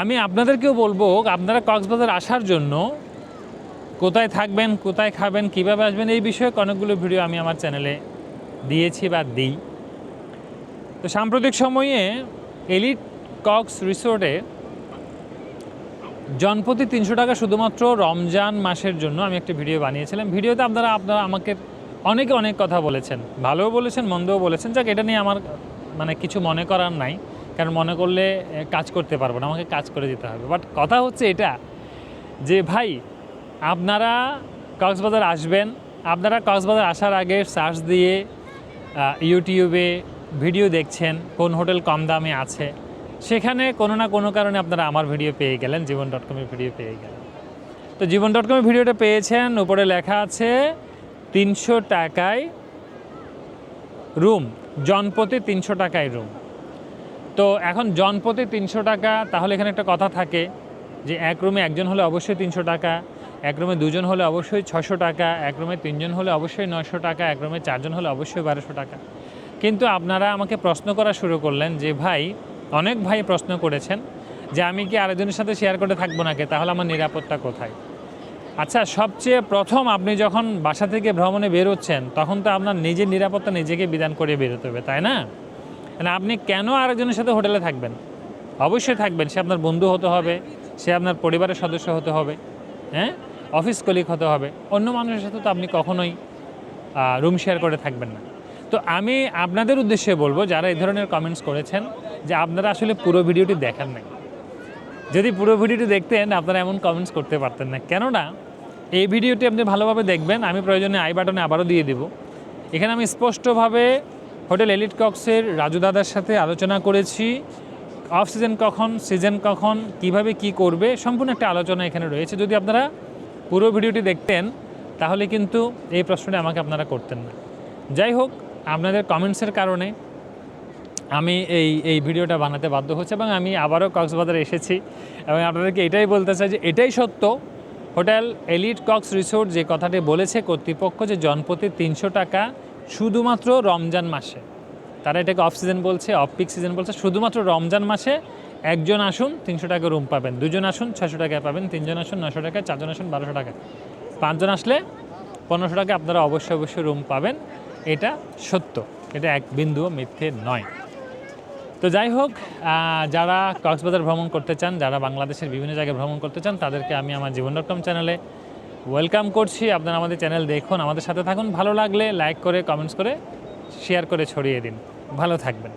আমি আপনাদেরকেও বলব, আপনারা কক্সবাজার আসার জন্য কোথায় থাকবেন, কোথায় খাবেন, কীভাবে আসবেন, এই বিষয়ে অনেকগুলো ভিডিও আমি আমার চ্যানেলে দিয়েছি বা দিই। তো সাম্প্রতিক সময়ে এলিট কক্স রিসোর্টে জনপ্রতি তিনশো টাকা শুধুমাত্র রমজান মাসের জন্য আমি একটা ভিডিও বানিয়েছিলাম। ভিডিওতে আপনারা আপনারা আমাকে অনেকে অনেক কথা বলেছেন, ভালোও বলেছেন, মন্দও বলেছেন। যাক, এটা নিয়ে আমার মানে কিছু মনে করার নাই। কারণ মনে করলে কাজ করতে পারব না, আমাকে কাজ করে দিতে হবে। বাট কথা হচ্ছে এটা যে, ভাই, আপনারা কক্সবাজার আসবেন, আপনারা কক্সবাজার আসার আগে সার্চ দিয়ে ইউটিউবে ভিডিও দেখছেন, কোন হোটেল কম দামে আছে, সেখানে কোনো না কোনো কারণে আপনারা আমার ভিডিও পেয়ে গেলেন জীবন ডট কমের ভিডিও পেয়ে গেলেন। তো জীবন ডট কমের ভিডিওটা পেয়েছেন, উপরে লেখা আছে, তিনশো টাকায় রুম জনপ্রতি তিনশো টাকায় রুম তো এখন জনপ্রতি তিনশো টাকা, তাহলে এখানে একটা কথা থাকে যে এক রুমে একজন হলে অবশ্যই তিনশো টাকা, এক রুমে দুজন হলে অবশ্যই ছশো টাকা, এক রুমে তিনজন হলে অবশ্যই নয়শো টাকা, এক রুমে চারজন হলে অবশ্যই বারোশো টাকা। কিন্তু আপনারা আমাকে প্রশ্ন করা শুরু করলেন যে, ভাই, অনেক ভাই প্রশ্ন করেছেন যে, আমি কি আরেকজনের সাথে শেয়ার করে থাকব নাকি? তাহলে আমার নিরাপত্তা কোথায়? আচ্ছা সবচেয়ে প্রথম আপনি যখন বাসা থেকে ভ্রমণে বেরোচ্ছেন, তখন তো আপনার নিজের নিরাপত্তা নিজেকে বিধান করে বেরোতে হবে, তাই না? মানে আপনি কেন আরেকজনের সাথে হোটেলে থাকবেন? অবশ্যই থাকবেন। সে আপনার বন্ধু হতে হবে, সে আপনার পরিবারের সদস্য হতে হবে হ্যাঁ? অফিস কলিগ হতে হবে। অন্য মানুষের সাথে তো আপনি কখনোই রুম শেয়ার করে থাকবেন না। তো আমি আপনাদের উদ্দেশ্যে বলব, যারা এই ধরনের কমেন্টস করেছেন, যে আপনারা আসলে পুরো ভিডিওটি দেখার নাই। যদি পুরো ভিডিওটি দেখতেন, আপনারা এমন কমেন্টস করতে পারতেন না। কেননা, এই ভিডিওটি আপনি ভালোভাবে দেখবেন। আমি প্রয়োজনে আই বাটনে আবারও দিয়ে দিব। এখানে আমি স্পষ্টভাবে হোটেল এলিট কক্সের রাজু দাদার সাথে আলোচনা করেছি। অফ সিজন কখন সিজন কখন, কীভাবে কি করবে, সম্পূর্ণ একটা আলোচনা এখানে রয়েছে। যদি আপনারা পুরো ভিডিওটি দেখতেন, তাহলে কিন্তু এই প্রশ্নটি আমাকে আপনারা করতেন না। যাই হোক, আপনাদের কমেন্টসের কারণে আমি এই এই ভিডিওটা বানাতে বাধ্য হচ্ছে এবং আমি আবারও কক্সবাজারে এসেছি এবং আপনাদেরকে এটাই বলতে চাই যে এটাই সত্য, হোটেল এলিট কক্স রিসোর্ট যে কথাটি বলেছে কর্তৃপক্ষ যে জনপ্রতি তিনশো টাকা শুধুমাত্র রমজান মাসে। তারা এটাকে অফ সিজন বলছে অফ পিক সিজন বলছে। শুধুমাত্র রমজান মাসে একজন আসুন, তিনশো টাকা রুম পাবেন। দুজন আসুন ছশো টাকায় পাবেন। তিনজন আসুন নশো টাকা চারজন আসুন, বারোশো টাকা পাঁচজন আসলে পনেরোশো টাকা আপনারা অবশ্যই অবশ্যই রুম পাবেন। এটা সত্য। এটা এক বিন্দুও মিথ্যে নয়। তো যাই হোক যারা কক্সবাজার ভ্রমণ করতে চান, যারা বাংলাদেশের বিভিন্ন জায়গায় ভ্রমণ করতে চান, তাদেরকে আমি আমার জীবন ডট কম চ্যানেলে ওয়েলকাম করছি। আপনারা আমাদের চ্যানেল দেখুন, আমাদের সাথে থাকুন। ভালো লাগলে লাইক করে, কমেন্টস করে, শেয়ার করে ছড়িয়ে দিন। ভালো থাকবেন।